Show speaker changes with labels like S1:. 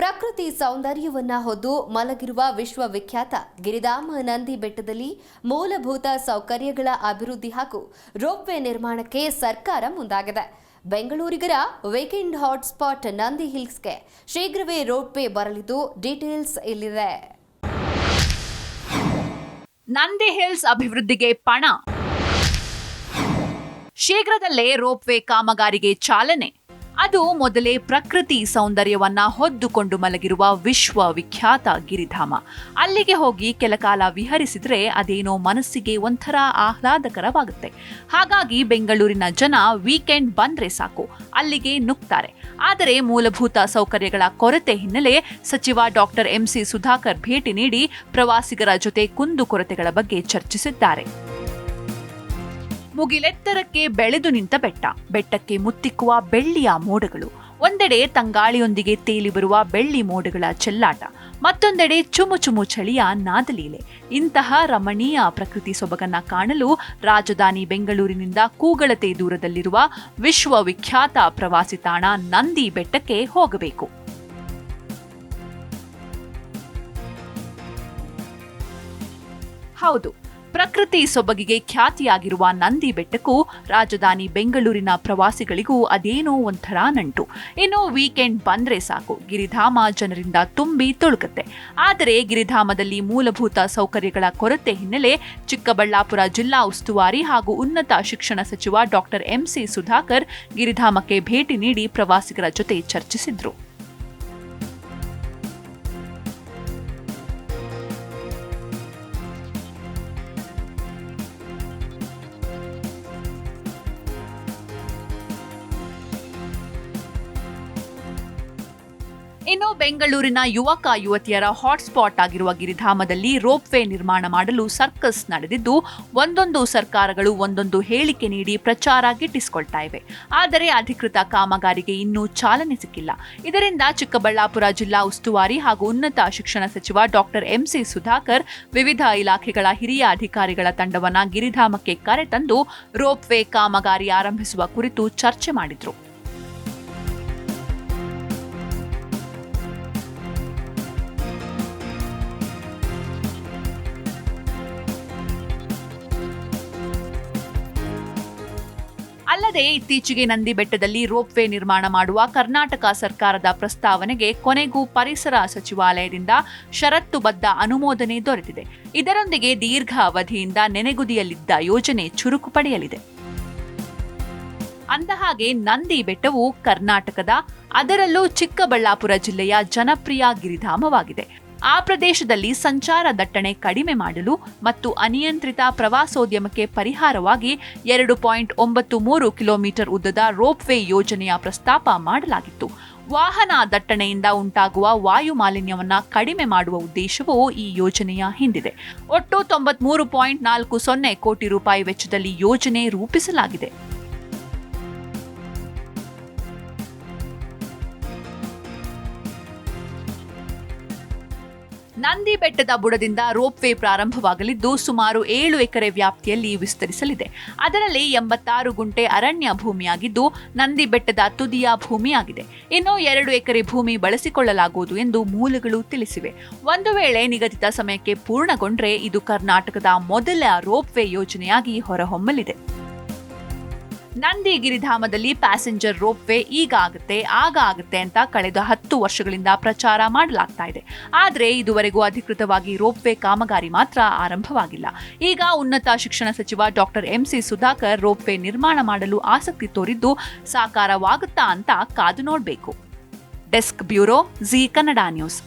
S1: ಪ್ರಕೃತಿ ಸೌಂದರ್ಯವನ್ನ ಹೊದ್ದು ಮಲಗಿರುವ ವಿಶ್ವವಿಖ್ಯಾತ ಗಿರಿಧಾಮ ನಂದಿ ಬೆಟ್ಟದಲ್ಲಿ ಮೂಲಭೂತ ಸೌಕರ್ಯಗಳ ಅಭಿವೃದ್ಧಿ ಹಾಗೂ ರೋಪ್ವೇ ನಿರ್ಮಾಣಕ್ಕೆ ಸರ್ಕಾರ ಮುಂದಾಗಿದೆ. ಬೆಂಗಳೂರಿಗರ ವೀಕೆಂಡ್ ಹಾಟ್ಸ್ಪಾಟ್ ನಂದಿ ಹಿಲ್ಸ್ಗೆ ಶೀಘ್ರವೇ ರೋಪ್ವೇ ಬರಲಿದ್ದು ಡೀಟೇಲ್ಸ್ ಇಲ್ಲಿದೆ.
S2: ನಂದಿ ಹಿಲ್ಸ್ ಅಭಿವೃದ್ಧಿಗೆ ಪಣ. ಶೀಘ್ರದಲ್ಲೇ ರೋಪ್ವೇ ಕಾಮಗಾರಿಗೆ ಚಾಲನೆ. ಅದು ಮೊದಲೇ ಪ್ರಕೃತಿ ಸೌಂದರ್ಯವನ್ನ ಹೊದ್ದುಕೊಂಡು ಮಲಗಿರುವ ವಿಶ್ವ ವಿಖ್ಯಾತ ಗಿರಿಧಾಮ. ಅಲ್ಲಿಗೆ ಹೋಗಿ ಕೆಲಕಾಲ ವಿಹರಿಸಿದ್ರೆ ಅದೇನೋ ಮನಸ್ಸಿಗೆ ಒಂಥರ ಆಹ್ಲಾದಕರವಾಗುತ್ತೆ. ಹಾಗಾಗಿ ಬೆಂಗಳೂರಿನ ಜನ ವೀಕೆಂಡ್ ಬಂದ್ರೆ ಸಾಕು, ಅಲ್ಲಿಗೆ ನುಗ್ತಾರೆ. ಆದರೆ ಮೂಲಭೂತ ಸೌಕರ್ಯಗಳ ಕೊರತೆ ಹಿನ್ನೆಲೆ ಸಚಿವ ಡಾಕ್ಟರ್ ಎಂಸಿ ಸುಧಾಕರ್ ಭೇಟಿ ನೀಡಿ ಪ್ರವಾಸಿಗರ ಜೊತೆ ಕುಂದುಕೊರತೆಗಳ ಬಗ್ಗೆ ಚರ್ಚಿಸಿದ್ದಾರೆ. ಮುಗಿಲೆತ್ತರಕ್ಕೆ ಬೆಳೆದು ನಿಂತ ಬೆಟ್ಟ. ಬೆಟ್ಟಕ್ಕೆ ಮುತ್ತಿಕ್ಕುವ ಬೆಳ್ಳಿಯ ಮೋಡಗಳು. ಒಂದೆಡೆ ತಂಗಾಳಿಯೊಂದಿಗೆ ತೇಲಿ ಬರುವ ಬೆಳ್ಳಿ ಮೋಡಗಳ ಚೆಲ್ಲಾಟ. ಮತ್ತೊಂದೆಡೆ ಚುಮು ಚುಮು ಚಳಿಯ ನಾದಲೀಲೆ. ಇಂತಹ ರಮಣೀಯ ಪ್ರಕೃತಿ ಸೊಬಗನ್ನ ಕಾಣಲು ರಾಜಧಾನಿ ಬೆಂಗಳೂರಿನಿಂದ ಕೂಗಳತೆ ದೂರದಲ್ಲಿರುವ ವಿಶ್ವವಿಖ್ಯಾತ ಪ್ರವಾಸಿ ತಾಣ ನಂದಿ ಬೆಟ್ಟಕ್ಕೆ ಹೋಗಬೇಕು. ಹೌದು. ಪ್ರಕೃತಿ ಸೊಬಗಿಗೆ ಖ್ಯಾತಿಯಾಗಿರುವ ನಂದಿ ಬೆಟ್ಟಕ್ಕೂ ರಾಜಧಾನಿ ಬೆಂಗಳೂರಿನ ಪ್ರವಾಸಿಗಳಿಗೂ ಅದೇನೋ ಒಂಥರ ನಂಟು. ಇನ್ನು ವೀಕೆಂಡ್ ಬಂದ್ರೆ ಸಾಕು. ಗಿರಿಧಾಮ ಜನರಿಂದ ತುಂಬಿ ತುಳುಕುತ್ತೆ. ಆದರೆ ಗಿರಿಧಾಮದಲ್ಲಿ ಮೂಲಭೂತ ಸೌಕರ್ಯಗಳ ಕೊರತೆ ಹಿನ್ನೆಲೆ ಚಿಕ್ಕಬಳ್ಳಾಪುರ ಜಿಲ್ಲಾ ಉಸ್ತುವಾರಿ ಹಾಗೂ ಉನ್ನತ ಶಿಕ್ಷಣ ಸಚಿವ ಡಾಕ್ಟರ್ ಎಂಸಿ ಸುಧಾಕರ್ ಗಿರಿಧಾಮಕ್ಕೆ ಭೇಟಿ ನೀಡಿ ಪ್ರವಾಸಿಗರ ಜೊತೆ ಚರ್ಚಿಸಿದ್ರು. ಇನ್ನು ಬೆಂಗಳೂರಿನ ಯುವಕ ಯುವತಿಯರ ಹಾಟ್ಸ್ಪಾಟ್ ಆಗಿರುವ ಗಿರಿಧಾಮದಲ್ಲಿ ರೋಪ್ ವೇ ನಿರ್ಮಾಣ ಮಾಡಲು ಸರ್ಕಸ್ ನಡೆದಿದ್ದು, ಒಂದೊಂದು ಸರ್ಕಾರಗಳು ಒಂದೊಂದು ಹೇಳಿಕೆ ನೀಡಿ ಪ್ರಚಾರ ಗಿಟ್ಟಿಸಿಕೊಳ್ತಾ ಇವೆ. ಆದರೆ ಅಧಿಕೃತ ಕಾಮಗಾರಿಗೆ ಇನ್ನೂ ಚಾಲನೆ ಸಿಕ್ಕಿಲ್ಲ. ಇದರಿಂದ ಚಿಕ್ಕಬಳ್ಳಾಪುರ ಜಿಲ್ಲಾ ಉಸ್ತುವಾರಿ ಹಾಗೂ ಉನ್ನತ ಶಿಕ್ಷಣ ಸಚಿವ ಡಾಕ್ಟರ್ ಎಂಸಿ ಸುಧಾಕರ್, ವಿವಿಧ ಇಲಾಖೆಗಳ ಹಿರಿಯ ಅಧಿಕಾರಿಗಳ ತಂಡವನ್ನ ಗಿರಿಧಾಮಕ್ಕೆ ಕರೆತಂದು ರೋಪ್ವೇ ಕಾಮಗಾರಿ ಆರಂಭಿಸುವ ಕುರಿತು ಚರ್ಚೆ ಮಾಡಿದ್ರು. ಅಲ್ಲದೆ ಇತ್ತೀಚೆಗೆ ನಂದಿ ಬೆಟ್ಟದಲ್ಲಿ ರೋಪ್ವೇ ನಿರ್ಮಾಣ ಮಾಡುವ ಕರ್ನಾಟಕ ಸರ್ಕಾರದ ಪ್ರಸ್ತಾವನೆಗೆ ಕೊನೆಗೂ ಪರಿಸರ ಸಚಿವಾಲಯದಿಂದ ಷರತ್ತುಬದ್ಧ ಅನುಮೋದನೆ ದೊರೆತಿದೆ. ಇದರೊಂದಿಗೆ ದೀರ್ಘ ಅವಧಿಯಿಂದ ನೆನೆಗುದಿಯಲ್ಲಿದ್ದ ಯೋಜನೆ ಚುರುಕು ಪಡೆಯಲಿದೆ. ಅಂದಹಾಗೆ ನಂದಿ ಬೆಟ್ಟವು ಕರ್ನಾಟಕದ ಅದರಲ್ಲೂ ಚಿಕ್ಕಬಳ್ಳಾಪುರ ಜಿಲ್ಲೆಯ ಜನಪ್ರಿಯ ಗಿರಿಧಾಮವಾಗಿದೆ. ಆ ಪ್ರದೇಶದಲ್ಲಿ ಸಂಚಾರ ದಟ್ಟಣೆ ಕಡಿಮೆ ಮಾಡಲು ಮತ್ತು ಅನಿಯಂತ್ರಿತ ಪ್ರವಾಸೋದ್ಯಮಕ್ಕೆ ಪರಿಹಾರವಾಗಿ ಎರಡು ಪಾಯಿಂಟ್ ಒಂಬತ್ತು ಮೂರು ಕಿಲೋಮೀಟರ್ ಉದ್ದದ ರೋಪ್ವೇ ಯೋಜನೆಯ ಪ್ರಸ್ತಾಪ ಮಾಡಲಾಗಿತ್ತು. ವಾಹನ ದಟ್ಟಣೆಯಿಂದ ಉಂಟಾಗುವ ವಾಯು ಮಾಲಿನ್ಯವನ್ನು ಕಡಿಮೆ ಮಾಡುವ ಉದ್ದೇಶವು ಈ ಯೋಜನೆಯ ಹಿಂದಿದೆ. ಒಟ್ಟು ತೊಂಬತ್ಮೂರು ಪಾಯಿಂಟ್ ನಾಲ್ಕು ಸೊನ್ನೆ ಕೋಟಿ ರೂಪಾಯಿ ವೆಚ್ಚದಲ್ಲಿ ಯೋಜನೆ ರೂಪಿಸಲಾಗಿದೆ. ನಂದಿ ಬೆಟ್ಟದ ಬುಡದಿಂದ ರೋಪ್ ವೇ ಪ್ರಾರಂಭವಾಗಲಿದ್ದು ಸುಮಾರು ಏಳು ಎಕರೆ ವ್ಯಾಪ್ತಿಯಲ್ಲಿ ವಿಸ್ತರಿಸಲಿದೆ. ಅದರಲ್ಲಿ ಎಂಬತ್ತಾರು ಗುಂಟೆ ಅರಣ್ಯ ಭೂಮಿಯಾಗಿದ್ದು ನಂದಿ ಬೆಟ್ಟದ ತುದಿಯ ಭೂಮಿಯಾಗಿದೆ. ಇನ್ನು ಎರಡು ಎಕರೆ ಭೂಮಿ ಬಳಸಿಕೊಳ್ಳಲಾಗುವುದು ಎಂದು ಮೂಲಗಳು ತಿಳಿಸಿವೆ. ಒಂದು ವೇಳೆ ನಿಗದಿತ ಸಮಯಕ್ಕೆ ಪೂರ್ಣಗೊಂಡರೆ ಇದು ಕರ್ನಾಟಕದ ಮೊದಲ ರೋಪ್ ವೇ ಯೋಜನೆಯಾಗಿ ಹೊರಹೊಮ್ಮಲಿದೆ. ನಂದಿ ಗಿರಿಧಾಮದಲ್ಲಿ ಪ್ಯಾಸೆಂಜರ್ ರೋಪ್ವೇ ಈಗ ಆಗುತ್ತೆ, ಆಗ ಆಗುತ್ತೆ ಅಂತ ಕಳೆದ ಹತ್ತು ವರ್ಷಗಳಿಂದ ಪ್ರಚಾರ ಮಾಡಲಾಗ್ತಾ ಇದೆ. ಆದರೆ ಇದುವರೆಗೂ ಅಧಿಕೃತವಾಗಿ ರೋಪ್ವೇ ಕಾಮಗಾರಿ ಮಾತ್ರ ಆರಂಭವಾಗಿಲ್ಲ. ಈಗ ಉನ್ನತ ಶಿಕ್ಷಣ ಸಚಿವ doctor M C Sudhakar ropeway ನಿರ್ಮಾಣ ಮಾಡಲು ಆಸಕ್ತಿ ತೋರಿದ್ದು ಸಾಕಾರವಾಗುತ್ತಾ ಅಂತ ಕಾದು ನೋಡಬೇಕು. Desk bureau, Zee Kannada news.